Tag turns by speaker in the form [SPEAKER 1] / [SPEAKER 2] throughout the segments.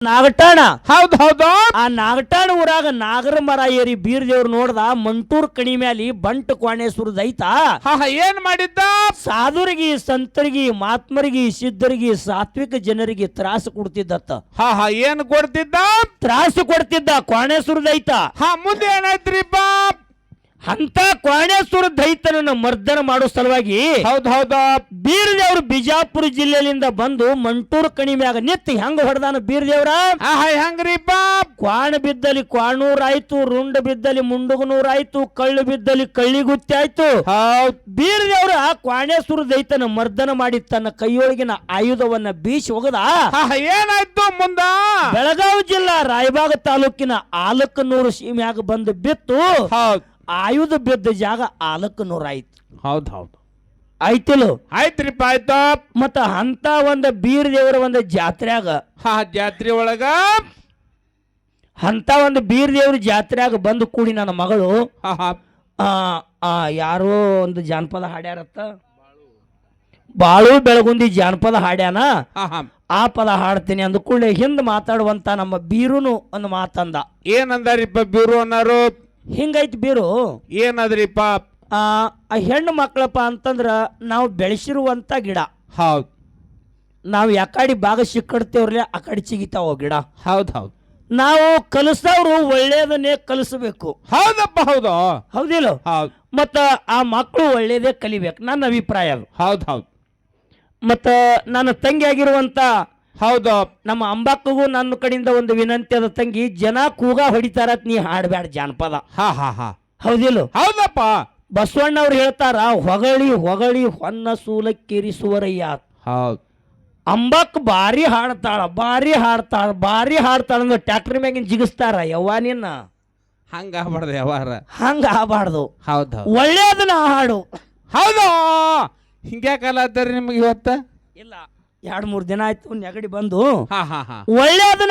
[SPEAKER 1] ನಾಗಟಾಣ
[SPEAKER 2] ಹೌದ್ ಹೌದು.
[SPEAKER 1] ಆ ನಾಗಟಾಣ ಊರಾಗ ನಾಗರ ಮರ ಏರಿ ಬೀರ್ ದೇವ್ರು ನೋಡ್ದ ಮಂಟೂರ್ ಕಣಿ ಮ್ಯಾಲಿ ಬಂಟ್
[SPEAKER 2] ಕೋಣೇಶ್ವರ ದೈತ ಏನ್ ಮಾಡಿದ್ದ?
[SPEAKER 1] ಸಾಧುರಿಗೆ ಸಂತರಿಗಿ ಮಾತ್ಮರಿಗಿ ಸಿದ್ಧರಿಗಿ ಸಾತ್ವಿಕ ಜನರಿಗೆ ತ್ರಾಸ ಕೊಡ್ತಿದ್ದತ್ತ.
[SPEAKER 2] ಹಾ ಹಾ ಏನ್ ಕೊಡ್ತಿದ್ದ?
[SPEAKER 1] ತ್ರಾಸ ಕೊಡ್ತಿದ್ದ ಕೋಣೇಶ್ವರ ದೈತ
[SPEAKER 2] ಹಾ ಮುಂದೆ ಏನಾಯ್ತ್ರಿಪ್ಪ
[SPEAKER 1] ಅಂತ ಕ್ವಾಣೇಶ್ವರ ದೈತನನ್ನ ಮರ್ದನ ಮಾಡೋ ಸಲುವಾಗಿ
[SPEAKER 2] ಹೌದ್ ಹೌದು.
[SPEAKER 1] ಬೀರದೇವ್ರು ಬಿಜಾಪುರ ಜಿಲ್ಲೆಯಿಂದ ಬಂದು ಮಂಟೂರು ಕಣಿ ಮ್ಯಾಗ ನಿತ್ ಹೆಂಗ ಹೊಡೆದಾನ ಬೀರದೇವ್ರ?
[SPEAKER 2] ಹೆಂಗ್ರಿಪ್ಪ
[SPEAKER 1] ಕ್ವಾಣ ಬಿದ್ದಲ್ಲಿ ಕ್ವಾಣೂರಾಯ್ತು ರುಂಡ ಬಿದ್ದಲ್ಲಿ ಮುಂಡುಗನೂರಾಯ್ತು ಕಳ್ಳು ಬಿದ್ದಲ್ಲಿ ಕಳ್ಳಿಗುತ್ತಿ ಆಯ್ತು.
[SPEAKER 2] ಹೌದ್.
[SPEAKER 1] ಬೀರದೇವ್ರ ಕ್ವಾಣೇಶ್ವರ ದೈತನ ಮರ್ದನ ಮಾಡಿ ತನ್ನ ಕೈಯೊಳಗಿನ ಆಯುಧವನ್ನ ಬೀಸಿ
[SPEAKER 2] ಹೋಗದ ಏನಾಯ್ತು ಮುಂದ?
[SPEAKER 1] ಬೆಳಗಾವಿ ಜಿಲ್ಲಾ ರಾಯಬಾಗ ತಾಲೂಕಿನ ಆಲಕ್ಕನೂರು ಸೀಮ್ಯಾಗ ಬಂದು ಬಿತ್ತು.
[SPEAKER 2] ಹೌದ್.
[SPEAKER 1] ಆಯುಧ ಬಿದ್ದ ಜಾಗ ಆಲಕ್ಕ ಆಯ್ತು.
[SPEAKER 2] ಹೌದು ಹೌದು.
[SPEAKER 1] ಆಯ್ತಿಲ್ಲ?
[SPEAKER 2] ಆಯ್ತ್ರಿಪ್ಪ ಆಯ್ತು.
[SPEAKER 1] ಮತ್ತ ಅಂತ ಒಂದು ಬೀರ್ ದೇವರ ಒಂದು ಜಾತ್ರೆಯಾಗ
[SPEAKER 2] ಹಾ ಜಾತ್ರೆ ಒಳಗ.
[SPEAKER 1] ಅಂತ ಒಂದು ಬೀರ್ ದೇವ್ರ ಜಾತ್ರೆಯಾಗ ಬಂದು ಕೂಡಿ ನನ್ನ ಮಗಳು
[SPEAKER 2] ಹಾ ಹಾ.
[SPEAKER 1] ಆ, ಆ, ಯಾರೋ ಒಂದು ಜಾನಪದ ಹಾಡ್ಯಾರತ್ತ? ಬಾಳು ಬೆಳಗುಂದಿ ಜಾನಪದ ಹಾಡ್ಯಾನ?
[SPEAKER 2] ಹಾ ಹಾ.
[SPEAKER 1] ಆ ಪದ ಹಾಡ್ತೀನಿ ಅಂದ ಕೂಡಲೇ ಹಿಂದ್ ಮಾತಾಡುವಂತ ನಮ್ಮ ಬೀರುನು ಒಂದು ಮಾತಂದ.
[SPEAKER 2] ಏನಂದಾರಿಪ್ಪ ಬೀರು ಅನ್ನಾರು?
[SPEAKER 1] ಹಿಂಗೈತಿ ಬೀರು
[SPEAKER 2] ಏನದ್ರಿಪ್ಪ
[SPEAKER 1] ಆ ಆ ಹೆಣ್ಣು ಮಕ್ಕಳಪ್ಪ ಅಂತಂದ್ರ ನಾವು ಬೆಳೆಸಿರುವಂತ ಗಿಡ.
[SPEAKER 2] ಹೌದು.
[SPEAKER 1] ನಾವು ಯಾಕಡಿ ಭಾಗ ಸಿಕ್ಕಡ್ತೇವ್ರಲ್ಲ ಆ ಕಡೆ ಚಿಗಿತಾವ ಗಿಡ.
[SPEAKER 2] ಹೌದು ಹೌದು.
[SPEAKER 1] ನಾವು ಕಲಿಸೋರು ಒಳ್ಳೇದನ್ನೇ ಕಲಿಸಬೇಕು.
[SPEAKER 2] ಹೌದಪ್ಪ ಹೌದು.
[SPEAKER 1] ಹೌದಿಲ್ಲ?
[SPEAKER 2] ಹೌದು.
[SPEAKER 1] ಮತ್ತ ಆ ಮಕ್ಕಳು ಒಳ್ಳೇದೇ ಕಲಿಬೇಕು ನನ್ನ ಅಭಿಪ್ರಾಯ ಅದು.
[SPEAKER 2] ಹೌದು ಹೌದು.
[SPEAKER 1] ಮತ್ತ ನನ್ನ ತಂಗಿ ಆಗಿರುವಂತ
[SPEAKER 2] ಹೌದು.
[SPEAKER 1] ನಮ್ಮ ಅಂಬಕ್ಕಗೂ ನನ್ನ ಕಡೆಯಿಂದ ಒಂದು ವಿನಂತಿ ಅದ ತಂಗಿ ಜನ ಕೂಗ ಹೊಡಿತಾರ ನೀ ಹಾಡ್ಬ್ಯಾಡ ಜಾನಪದ.
[SPEAKER 2] ಹಾ ಹಾ ಹಾ.
[SPEAKER 1] ಹೌದಿಲ್ಲ?
[SPEAKER 2] ಹೌದಪ್ಪ.
[SPEAKER 1] ಬಸವಣ್ಣ ಅವ್ರು ಹೇಳ್ತಾರ ಹೊಗಳಿ ಹೊಗಳಿ ಹೊನ್ನ ಸೂಲಕ್ಕೇರಿಸುವರಯ್ಯ.
[SPEAKER 2] ಹೌದು.
[SPEAKER 1] ಅಂಬಕ್ ಬಾರಿ ಹಾಡ್ತಾಳ ಬಾರಿ ಹಾಡ್ತಾಳ ಬಾರಿ ಹಾಡ್ತಾಳ ಅಂದ್ರೆ ಟ್ಯಾಕ್ಟ್ರಿ ಮ್ಯಾಗಿನ ಜಿಗಿಸ್ತಾರ ಯವ್ವ ನಿನ್ನ?
[SPEAKER 2] ಹಂಗ ಆಗ್ಬಾರ್ದು ವ್ಯವಹಾರ
[SPEAKER 1] ಹಂಗ ಆಗಬಾರ್ದು.
[SPEAKER 2] ಹೌದು
[SPEAKER 1] ಒಳ್ಳೇದನ್ನ ಹಾಡು.
[SPEAKER 2] ಹೌದು? ಹಿಂಗ್ಯಾಕಲ್ಲ ಆತಾರ ನಿಮ್ಗೆ ಇವತ್ತ?
[SPEAKER 1] ಇಲ್ಲ. ಎರಡ್ ಮೂರ್ ದಿನ ಆಯ್ತು ನೆಗಡಿ ಬಂದು
[SPEAKER 2] ಹಾ ಹಾ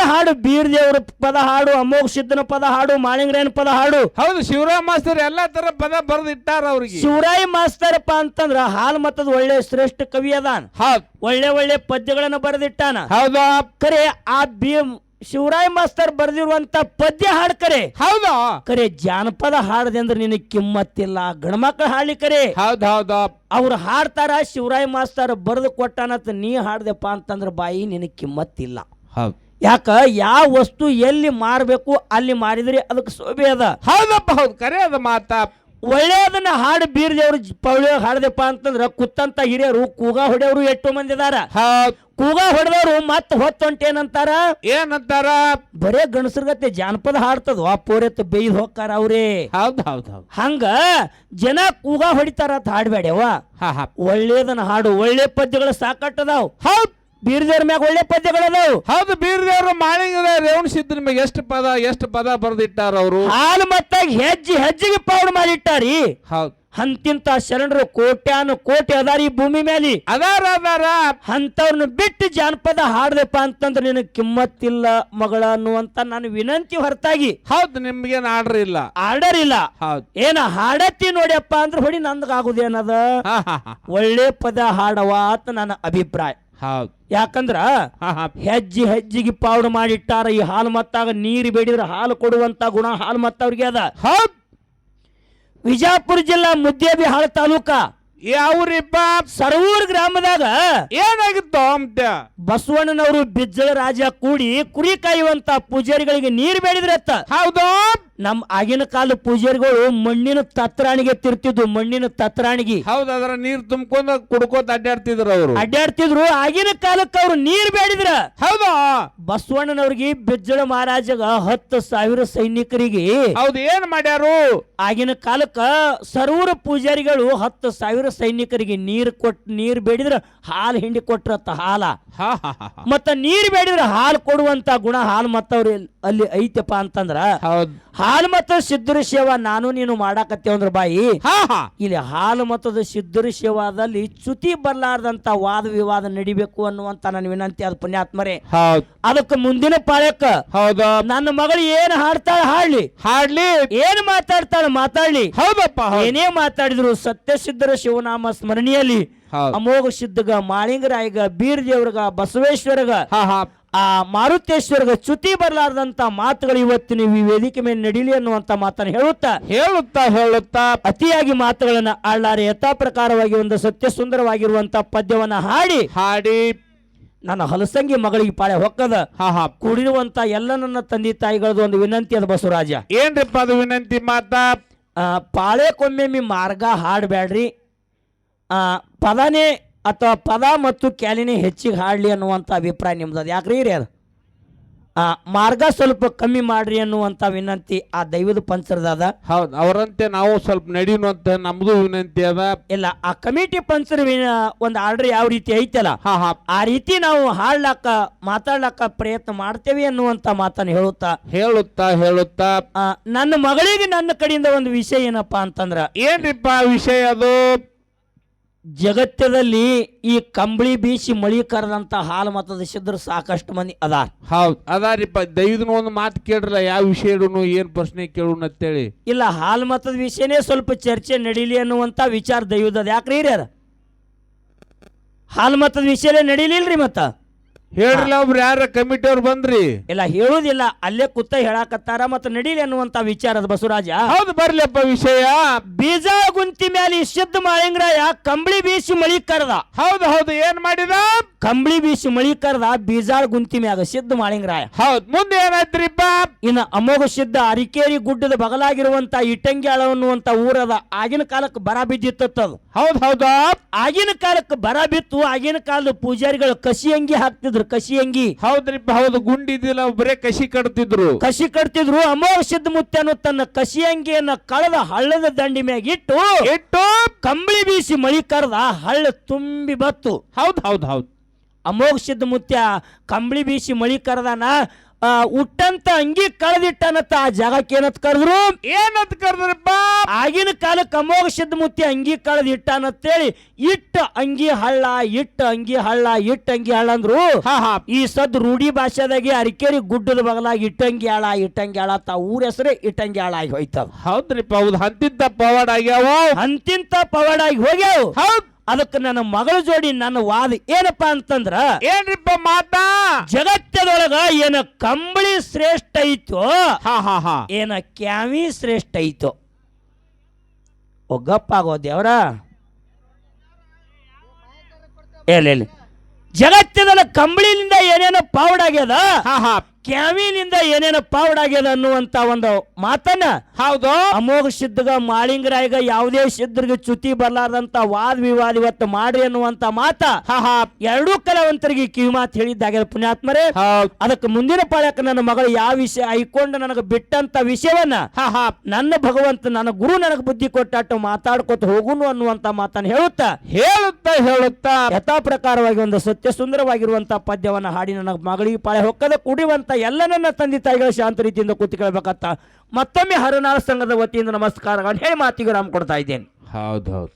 [SPEAKER 1] ಹಾಡು ಬೀರ್ ದೇವ್ರ ಪದ ಹಾಡು ಅಮೋಘ ಸಿದ್ದನ ಪದ ಹಾಡು ಮಾಳಿಂಗ್ರೇನ ಪದ ಹಾಡು.
[SPEAKER 2] ಹೌದು ಶಿವರಾಯ ಮಾಸ್ತರ್ ಎಲ್ಲಾ ತರ ಪದ ಬರೆದು ಇಟ್ಟಾರ ಅವ್ರಿಗೆ.
[SPEAKER 1] ಶಿವರಾಯ ಮಾಸ್ತರಪ್ಪ ಅಂತಂದ್ರ ಹಾಲ್ ಮತದ ಒಳ್ಳೆ ಶ್ರೇಷ್ಠ ಕವಿ ಅದಾನ.
[SPEAKER 2] ಹೌದ್.
[SPEAKER 1] ಒಳ್ಳೆ ಒಳ್ಳೆ ಪದ್ಯಗಳನ್ನ ಬರೆದಿಟ್ಟಾನ.
[SPEAKER 2] ಹೌದಾ?
[SPEAKER 1] ಕರೆ ಆ ಬಿ ಶಿವರಾಯ ಮಾಸ್ತರ್ ಬರೆದಿರುವಂತ ಪದ್ಯ ಹಾಡ್ ಕರೆ.
[SPEAKER 2] ಹೌದಾ?
[SPEAKER 1] ಕರೆ ಜಾನಪದ ಹಾಡದೆ ಅಂದ್ರೆ ನಿನಗೆ ಕಿಮ್ಮತ್ತಿಲ್ಲ. ಗಣಮಕ್ಳು ಹಾಡ್ಲಿ ಕರೆ.
[SPEAKER 2] ಹೌದ್ ಹೌದು
[SPEAKER 1] ಅವ್ರು ಹಾಡ್ತಾರ ಶಿವರಾಯ್ ಮಾಸ್ತರ್ ಬರೆದು ಕೊಟ್ಟಾನತ್ ನೀ ಹಾಡ್ದೆಪ್ಪ ಅಂತಂದ್ರ ಬಾಯಿ ನಿನಗೆ ಕಿಮ್ಮತ್ತಿಲ್ಲ.
[SPEAKER 2] ಹೌದು.
[SPEAKER 1] ಯಾಕ? ಯಾವ ವಸ್ತು ಎಲ್ಲಿ ಮಾರಬೇಕು ಅಲ್ಲಿ ಮಾರಿದ್ರೆ ಅದಕ್ಕೆ ಶೋಭೆ ಅದ.
[SPEAKER 2] ಹೌದಪ್ಪ ಹೌದು. ಕರೆ ಅದ ಮಾತಾ.
[SPEAKER 1] ಒಳ್ಳೆಯದನ್ನ ಹಾಡು ಬೀರ್ದವ್ರು ದೇವ್ರ ಹಾಡದಪ್ಪ ಅಂತಂದ್ರ ಕುತ್ತಂತ ಹಿರಿಯರು ಕೂಗ ಹೊಡೆಯವರು ಎಷ್ಟು ಮಂದಿ
[SPEAKER 2] ಹೌದ್.
[SPEAKER 1] ಕೂಗ ಹೊಡೆದವರು ಮತ್ ಹೊತ್ತೊಂಟೇನಂತಾರ?
[SPEAKER 2] ಏನಂತಾರ?
[SPEAKER 1] ಬರೇ ಗಣಸರ್ಗತ್ತೆ ಜಾನಪದ ಹಾಡ್ತದ ಆ ಪೋರೆತ್ ಬೇಯ್ದು ಹೋಗ್ತಾರ ಅವ್ರೇ.
[SPEAKER 2] ಹೌದ್ ಹೌದ್ ಹೌದ್.
[SPEAKER 1] ಹಂಗ ಜನ ಕೂಗ ಹೊಡಿತಾರ ಅಂತ ಹಾಡ್ಬೇಡ್ಯವ
[SPEAKER 2] ಹಾ ಹಾ.
[SPEAKER 1] ಒಳ್ಳೇದನ್ನ ಹಾಡು ಒಳ್ಳೆ ಪದ್ಯಗಳು ಸಾಕಟ್ಟದಾವ್.
[SPEAKER 2] ಹೌದ್.
[SPEAKER 1] ಬೀರ್ದೇವ್ರ ಮ್ಯಾಗ ಒಳ್ಳೆ ಪದ್ಯಗಳದಾವ್.
[SPEAKER 2] ಹೌದು ಬೀರ್ದೇವ್ರ ಮಾಳಿಂಗದ ರೇವಣ ಸಿದ್ಧ ನಿಮಗೆ ಎಷ್ಟು ಪದ ಎಷ್ಟು ಪದ ಬರೆದಿಟ್ಟಾರ ಅವರು?
[SPEAKER 1] ಹಾಲು ಮತ್ತಾಗ ಹೆಜ್ಜೆ ಹೆಜ್ಜೆಗೆ ಪೌಡ್ ಮಾಡಿಟ್ಟಾರಿ.
[SPEAKER 2] ಹೌದು.
[SPEAKER 1] ಅಂತಿಂತ ಶರಣರು ಕೋಟ್ಯಾನು ಕೋಟಿ ಅದಾರ ಈ ಭೂಮಿ ಮೇಲೆ
[SPEAKER 2] ಅದಾರ ಅದಾರ.
[SPEAKER 1] ಅಂತವ್ರನ್ನ ಬಿಟ್ಟು ಜಾನಪದ ಹಾಡ್ದಪ್ಪ ಅಂತಂದ್ರೆ ನಿನಗೆ ಕಿಮ್ಮತ್ತಿಲ್ಲ ಮಗಳ ಅನ್ನುವಂತ ನಾನು ವಿನಂತಿ ಹೊರತಾಗಿ.
[SPEAKER 2] ಹೌದು ನಿಮ್ಗೇನ್ ಆರ್ಡರ್ ಇಲ್ಲ.
[SPEAKER 1] ಆರ್ಡರ್ ಇಲ್ಲ.
[SPEAKER 2] ಹೌದು.
[SPEAKER 1] ಏನ ಹಾಡತ್ತಿ ನೋಡ್ಯಪ್ಪ ಅಂದ್ರೆ ಹೊಡಿ ನಂದಗಾಗುದೇನದ? ಒಳ್ಳೆ ಪದ ಹಾಡವ ಅಂತ ನನ್ನ ಅಭಿಪ್ರಾಯ.
[SPEAKER 2] ಹೌದ್
[SPEAKER 1] ಯಾಕಂದ್ರ
[SPEAKER 2] ಹೆಜ್ಜಿ ಹೆಜ್ಜಿಗೆ
[SPEAKER 1] ಹೆಜ್ಜೆ ಹೆಜ್ಜೆಗೆ ಪೌಡ್ ಮಾಡಿಟ್ಟಾರ ಈ ಹಾಲು ಮತ್ತಾಗ ನೀರು ಬೇಡಿದ್ರೆ ಹಾಲು ಕೊಡುವಂತ ಗುಣ ಹಾಲು ಮತ್ತವ್ರಿಗೆ ಅದ.
[SPEAKER 2] ಹೌದು.
[SPEAKER 1] ವಿಜಾಪುರ ಜಿಲ್ಲಾ ಮುದ್ದೇಬಿಹಾಳ ತಾಲೂಕ
[SPEAKER 2] ಯಾವ್ರಿಪ್ಪ
[SPEAKER 1] ಸರವೂರ್ ಗ್ರಾಮದಾಗ
[SPEAKER 2] ಏನಾಗಿತ್ತು ಅಂತ
[SPEAKER 1] ಬಸವಣ್ಣನವರು ಬಿಜ್ಜಳ ರಾಜ ಕೂಡಿ ಕುರಿ ಕಾಯುವಂತ ಪೂಜಾರಿಗಳಿಗೆ ನೀರು ಬೇಡಿದ್ರತ್ತ.
[SPEAKER 2] ಹೌದು?
[SPEAKER 1] ನಮ್ ಆಗಿನ ಕಾಲ ಪೂಜಾರಿಗಳು ಮಣ್ಣಿನ ತತ್ರಾಣಿಗೆ ತಿರ್ತಿದ್ವು ಮಣ್ಣಿನ ತತ್ರಾಣಿಗೆ.
[SPEAKER 2] ಹೌದು ಅದರ ನೀರ್ ತುಂಬ್ಕೊಂಡ್ ಕುಡ್ಕೋತ ಅಡ್ಡಾಡ್ತಿದ್ರು ಅವರು.
[SPEAKER 1] ಅಡ್ಡಾಡ್ತಿದ್ರು ಆಗಿನ ಕಾಲಕ್ಕೆ ಅವ್ರು ನೀರ್ ಬೇಡಿದ್ರ
[SPEAKER 2] ಹೌದಾ?
[SPEAKER 1] ಬಸವಣ್ಣನವ್ರಿಗೆ ಬಿಜ್ಜಳ ಮಹಾರಾಜಗ ಹತ್ತು ಸಾವಿರ ಸೈನಿಕರಿಗೆ
[SPEAKER 2] ಹೌದು ಏನ್ ಮಾಡ್ಯಾರು?
[SPEAKER 1] ಆಗಿನ ಕಾಲಕ್ಕ ಸರ್ವರ ಪೂಜಾರಿಗಳು ಹತ್ತು ಸಾವಿರ ಸೈನಿಕರಿಗೆ ನೀರ್ ಕೊಟ್ ನೀರ್ ಬೇಡಿದ್ರ ಹಾಲು ಹಿಂಡಿ ಕೊಟ್ರತ್ತ ಹಾಲ. ಮತ್ತ ನೀರ್ ಬೇಡಿದ್ರ ಹಾಲು ಕೊಡುವಂತ ಗುಣ ಹಾಲು ಮತ್ತವ್ರ ಅಲ್ಲಿ ಐತಪ್ಪ ಅಂತಂದ್ರ
[SPEAKER 2] ಹೌದ್.
[SPEAKER 1] ಹಾಲು ಮತ್ತ ಸಿದ್ಧರ ಸೇವಾ ನಾನು ನೀನು ಮಾಡಾಕತ್ತೇವ ಅಂದ್ರ ಬಾಯಿ
[SPEAKER 2] ಹಾ ಹಾ.
[SPEAKER 1] ಇಲ್ಲಿ ಹಾಲು ಮತದ ಸಿದ್ಧರ ಸೇವಾದಲ್ಲಿ ಚ್ಯುತಿ ಬರ್ಲಾರ್ದಂತ ವಾದ ವಿವಾದ ನಡಿಬೇಕು ಅನ್ನುವಂತ ನನ್ನ ವಿನಂತಿ ಅದು ಪುಣ್ಯಾತ್ಮರೇ.
[SPEAKER 2] ಹೌದು.
[SPEAKER 1] ಅದಕ್ಕೆ ಮುಂದಿನ ಪಾಳ್ಯಕ್ಕ
[SPEAKER 2] ಹೌದು.
[SPEAKER 1] ನನ್ನ ಮಗಳು ಏನ್ ಹಾಡ್ತಾಳ ಹಾಡ್ಲಿ.
[SPEAKER 2] ಹಾಡ್ಲಿ.
[SPEAKER 1] ಏನ್ ಮಾತಾಡ್ತಾಳ ಮಾತಾಡ್ಲಿ.
[SPEAKER 2] ಹೌದಪ್ಪ
[SPEAKER 1] ಏನೇ ಮಾತಾಡಿದ್ರು ಸತ್ಯಸಿದ್ಧರ ಶಿವನಾಮ ಸ್ಮರಣೆಯಲ್ಲಿ ಅಮೋಘ ಸಿದ್ಧಗ ಮಾಳಿಂಗರಾಯಗ ಬೀರ್ ದೇವ್ರಗ ಬಸವೇಶ್ವರಗ ಆ ಮಾರುತೇಶ್ವರಗ ಚ್ಯುತಿ ಬರಲಾರದಂತ ಮಾತುಗಳು ಇವತ್ತು ನೀವು ಈ ವೇದಿಕೆ ಮೇಲೆ ನಡೀಲಿ ಅನ್ನುವಂತ ಮಾತನ್ನು ಹೇಳುತ್ತಾ
[SPEAKER 2] ಹೇಳುತ್ತಾ ಹೇಳುತ್ತಾ.
[SPEAKER 1] ಅತಿಯಾಗಿ ಮಾತುಗಳನ್ನ ಆಳ್ಳಾರೆ ಯಥಾ ಪ್ರಕಾರವಾಗಿ ಒಂದು ಸತ್ಯ ಸುಂದರವಾಗಿರುವಂತ ಪದ್ಯವನ್ನ ಹಾಡಿ.
[SPEAKER 2] ಹಾಡಿ.
[SPEAKER 1] ನನ್ನ ಹಲಸಂಗಿ ಮಗಳಿಗೆ ಪಾಳೆ ಹೊಕ್ಕದ. ಕೂಡಿರುವಂತ ಎಲ್ಲ ನನ್ನ ತಂದೆ ತಾಯಿಗಳದ್ದು ಒಂದು ವಿನಂತಿ ಅದ ಬಸವರಾಜ.
[SPEAKER 2] ಏನ್ರಿಪ್ಪ ಅದು ವಿನಂತಿ ಮಾತಾ?
[SPEAKER 1] ಪಾಳೆ ಕೊಮ್ಮೆ ಮೀ ಮಾರ್ಗ ಹಾಡಬೇಡ್ರಿ ಪದನೇ ಅಥವಾ ಪದ ಮತ್ತು ಕ್ಯಾಲಿನೇ ಹೆಚ್ಚಿಗೆ ಹಾಡಲಿ ಅನ್ನುವಂಥ ಅಭಿಪ್ರಾಯ ನಿಮ್ದು. ಅದು ಯಾಕ್ರಿ ರೀ ಅದು? ಆ, ಮಾರ್ಗ ಸ್ವಲ್ಪ ಕಮ್ಮಿ ಮಾಡ್ರಿ ಅನ್ನುವಂಥ ವಿನಂತಿ ಆ ದೈವದ ಪಂಚರದಾದ
[SPEAKER 2] ಹೌದು ಅವರಂತೆ ನಾವು ಸ್ವಲ್ಪ ನಡೀನುವಂತ ನಮ್ದು ವಿನಂತಿ ಅದ.
[SPEAKER 1] ಇಲ್ಲ ಆ ಕಮಿಟಿ ಪಂಚರ್ ಒಂದು ಆರ್ಡರ್ ಯಾವ ರೀತಿ ಐತಲ್ಲ ಆ ರೀತಿ ನಾವು ಹಾಡ್ಲಾಕ ಮಾತಾಡ್ಲಾಕ ಪ್ರಯತ್ನ ಮಾಡ್ತೇವೆ ಅನ್ನುವಂಥ ಮಾತನ್ನು ಹೇಳುತ್ತಾ.
[SPEAKER 2] ಹೇಳುತ್ತಾ ಹೇಳುತ್ತಾ.
[SPEAKER 1] ನನ್ನ ಮಗಳಿಗೆ ನನ್ನ ಕಡೆಯಿಂದ ಒಂದು ವಿಷಯ ಏನಪ್ಪಾ ಅಂತಂದ್ರ
[SPEAKER 2] ಏನ್ರಿಪ್ಪ ವಿಷಯ ಅದು?
[SPEAKER 1] ಜಗತ್ತದಲ್ಲಿ ಈ ಕಂಬಳಿ ಬೀಸಿ ಮಳಿ ಕರೆದಂತ ಹಾಲು ಮತದ ಸಿದ್ಧರು ಸಾಕಷ್ಟು ಮಂದಿ ಅದಾರ
[SPEAKER 2] ಹೌದು ಅದಾರಿಪ್ಪ ದೈವದ ಒಂದು ಮಾತು ಕೇಳ್ರಲ್ಲ ಯಾವ ವಿಷಯ ಇಡುನು ಏನ್ ಪ್ರಶ್ನೆ ಕೇಳೋಣ ಅಂತೇಳಿ.
[SPEAKER 1] ಇಲ್ಲ ಹಾಲು ಮತದ ವಿಷಯನೇ ಸ್ವಲ್ಪ ಚರ್ಚೆ ನಡೀಲಿ ಅನ್ನುವಂತ ವಿಚಾರ ದೈವದ ಯಾಕ್ರಿ ಹಿರಿಯರ? ಹಾಲು ಮತದ ವಿಷಯನೇ ನಡೀಲಿಲ್ರಿ ಮತ್ತ?
[SPEAKER 2] ಹೇಳ್ರಲ್ಲ ಒಬ್ರು ಯಾರ ಕಮಿಟಿ ಅವ್ರು ಬಂದ್ರಿ.
[SPEAKER 1] ಇಲ್ಲ ಹೇಳುದಿಲ್ಲ ಅಲ್ಲೇ ಕುತ್ತ ಹೇಳಾಕತ್ತಾರ ಮತ್ತ ನಡೀಲಿ ಅನ್ನುವಂತ ವಿಚಾರದ ಬಸವರಾಜ.
[SPEAKER 2] ಹೌದು ಬರ್ಲಿಪ್ಪ ವಿಷಯ.
[SPEAKER 1] ಬೀಜ ಗುಂತಿ ಮೇಲೆ ಸಿದ್ಧ ಮಾಳಿಂಗ್ರಾಯ ಕಂಬಳಿ ಬೀಸಿ ಮಳಿ ಕರ್ದ.
[SPEAKER 2] ಹೌದು ಹೌದು ಏನ್ ಮಾಡಿದ?
[SPEAKER 1] ಕಂಬಳಿ ಬೀಸಿ ಮಳಿ ಕರ್ದ ಬೀಜಾಳ ಗುಂತಿ ಮ್ಯಾಗ ಸಿದ್ಧ ಮಾಳಿಂಗ್ರಾಯ.
[SPEAKER 2] ಹೌದ್ ಮುಂದೆ ಏನಾಯ್ತ್ರಿಪ್ಪ
[SPEAKER 1] ಇನ್ನು ಅಮೋಘ ಸಿದ್ಧ ಅರಿಕೇರಿ ಗುಡ್ಡದ ಬಗಲಾಗಿರುವಂತ ಇಟ್ಟಂಗ್ಯಾಳ ಅನ್ನುವಂತ ಊರದ ಆಗಿನ ಕಾಲಕ್ಕೆ ಬರ ಬಿದ್ದಿತ್ತದು
[SPEAKER 2] ಹೌದ್ ಹೌದು?
[SPEAKER 1] ಆಗಿನ ಕಾಲಕ್ಕೆ ಬರ ಬಿತ್ತು ಆಗಿನ ಕಾಲದ ಪೂಜಾರಿಗಳು ಕಸಿ ಅಂಗಿ ಹಾಕ್ತಿದ್ರು ಕಸಿ ಅಂಗಿ.
[SPEAKER 2] ಹೌದ್ರಿಪ್ಪ ಹೌದು ಗುಂಡಿದಿಲ್ಲ ಬರೇ ಕಸಿ ಕಟ್ತಿದ್ರು.
[SPEAKER 1] ಕಸಿ ಕಟ್ತಿದ್ರು ಅಮೋಘ ಸಿದ್ಧ ಮುತ್ತನು ತನ್ನ ಕಸಿ ಅಂಗಿಯನ್ನ ಕಳೆದ ಹಳ್ಳದ ದಂಡಿ ಮ್ಯಾಗ ಇಟ್ಟು
[SPEAKER 2] ಇಟ್ಟು
[SPEAKER 1] ಕಂಬಳಿ ಬೀಸಿ ಮಳಿ ಕರೆದ ಹಳ್ಳ ತುಂಬಿ ಬತ್ತು.
[SPEAKER 2] ಹೌದು ಹೌದು ಹೌದು.
[SPEAKER 1] ಅಮೋಘ ಸಿದ್ಧ ಮುತ್ಯ ಕಂಬಳಿ ಬೀಸಿ ಮಳಿ ಕರೆದಾನ ಉಟ್ಟಂತ ಅಂಗಿ ಕಳೆದಿಟ್ಟನತ್ತ ಆ ಜಾಗಕ್ಕೆ ಏನತ್ ಕರೆದ್ರು?
[SPEAKER 2] ಏನಂತ ಕರ್ದ್ರಪ್ಪ?
[SPEAKER 1] ಆಗಿನ ಕಾಲಕ್ಕೆ ಅಮೋಘ ಸಿದ್ಧಮೂರ್ತಿ ಅಂಗಿ ಅಂಗಿ ಇಟ್ಟ ಅಂತೇಳಿ ಇಟ್ಟ ಅಂಗಿ ಹಳ್ಳ ಇಟ್ಟ ಅಂಗಿ ಹಳ್ಳ ಇಟ್ಟ ಅಂಗಿ ಹಳ್ಳ ಅಂದ್ರು.
[SPEAKER 2] ಹಾ ಹಾ.
[SPEAKER 1] ಈ ಸದ್ ರೂಢಿ ಭಾಷೆದಾಗೆ ಅರಿಕೇರಿ ಗುಡ್ಡದ ಬಗಲಾಗಿ ಇಟ್ಟಂಗಿ ಆಳ ಇಟ್ಟಂಗಿ ಆಳ ತಾ ಊರ ಹೆಸರೇ ಇಟ್ಟಂಗಿ ಆಳ ಆಗಿ ಹೋಯ್ತವ
[SPEAKER 2] ಹೌದ್ರಿಪ್ಪ ಹೌದು. ಅಂತಿಂತ ಪವಾಡ್ ಆಗ್ಯಾವ?
[SPEAKER 1] ಅಂತಿಂತ ಆಗಿ ಹೋಗ್ಯಾವ.
[SPEAKER 2] ಹೌದ್.
[SPEAKER 1] ಅದಕ್ಕೆ ನನ್ನ ಮಗಳ ಜೋಡಿ ನನ್ನ ವಾದ ಏನಪ್ಪಾ ಅಂತಂದ್ರ
[SPEAKER 2] ಏನ್ರಿಪ್ಪ ಮಾತಾ?
[SPEAKER 1] ಜಗತ್ತದೊಳಗ ಏನ ಕಂಬಳಿ ಶ್ರೇಷ್ಠ ಐತೋ
[SPEAKER 2] ಹಾ ಹಾ ಹಾ.
[SPEAKER 1] ಏನ ಕ್ಯಾವಿ ಶ್ರೇಷ್ಠ ಐತೋ. ಒಗ್ಗಪ್ಪ ಆಗೋ ದೇವ್ರ. ಇಲ್ಲ ಜಗತ್ತಿನಲ್ಲಿ ಜಗತ್ತಿನ ಕಂಬಳಿನಿಂದ ಏನೇನೋ
[SPEAKER 2] ಹಾ ಹಾ.
[SPEAKER 1] ಕ್ಯಾವಿನಿಂದ ಏನೇನ ಪೌಡ್ ಆಗ್ಯದ ಅನ್ನುವಂತ ಒಂದು ಮಾತನ್ನ
[SPEAKER 2] ಹೌದು.
[SPEAKER 1] ಅಮೋಘ ಸಿದ್ಧಗ ಮಾಳಿಂಗರಾಯಗ ಯಾವುದೇ ಸಿದ್ಧರಿಗೆ ಚ್ಯುತಿ ಬರ್ಲಾರ್ದಂತ ವಾದ ವಿವಾದ ಇವತ್ತು ಮಾಡ್ರಿ ಅನ್ನುವಂತ ಮಾತ
[SPEAKER 2] ಹಾ
[SPEAKER 1] ಎರಡೂ ಕಲಾವಂತರಿಗೆ ಕಿವಿ ಮಾತು ಹೇಳಿದ್ದಾಗ ಪುಣ್ಯಾತ್ಮರೇ. ಅದಕ್ಕೆ ಮುಂದಿನ ಪಾಳ್ಯಕ್ಕೆ ನನ್ನ ಮಗಳು ಯಾವ ವಿಷಯ ಐಕೊಂಡು ನನಗೆ ಬಿಟ್ಟಂತ ವಿಷಯವನ್ನ
[SPEAKER 2] ಹಾ ಹಾ.
[SPEAKER 1] ನನ್ನ ಭಗವಂತ ನನ್ನ ಗುರು ನನಗೆ ಬುದ್ಧಿ ಕೊಟ್ಟಾಟ ಮಾತಾಡ್ಕೊತ ಹೋಗುನು ಅನ್ನುವಂತ ಮಾತನ್ನು ಹೇಳುತ್ತಾ?
[SPEAKER 2] ಹೇಳುತ್ತಾ ಹೇಳುತ್ತಾ.
[SPEAKER 1] ಯಥಾ ಪ್ರಕಾರವಾಗಿ ಒಂದು ಸತ್ಯ ಸುಂದರವಾಗಿರುವಂತ ಪದ್ಯವನ್ನ ಹಾಡಿ ನನ್ನ ಮಗಳಿಗೆ ಪಾಳೆ ಹೊಕ್ಕದ ಕುಡಿಯುವಂತ ಎಲ್ಲ ನನ್ನ ತಂದೆ ತಾಯಿಗಳ ಶಾಂತ ರೀತಿಯಿಂದ ಕೂತ್ಕೊಳ್ಬೇಕಂತ ಮತ್ತೊಮ್ಮೆ ಹರನಾಳ ಸಂಘದ ವತಿಯಿಂದ ನಮಸ್ಕಾರಗಳನ್ನು ಹೇಳಿ ಮಾತಿಗೆ ನಾನು ಕೊಡ್ತಾ ಇದ್ದೇನೆ.
[SPEAKER 2] ಹೌದು ಹೌದ್.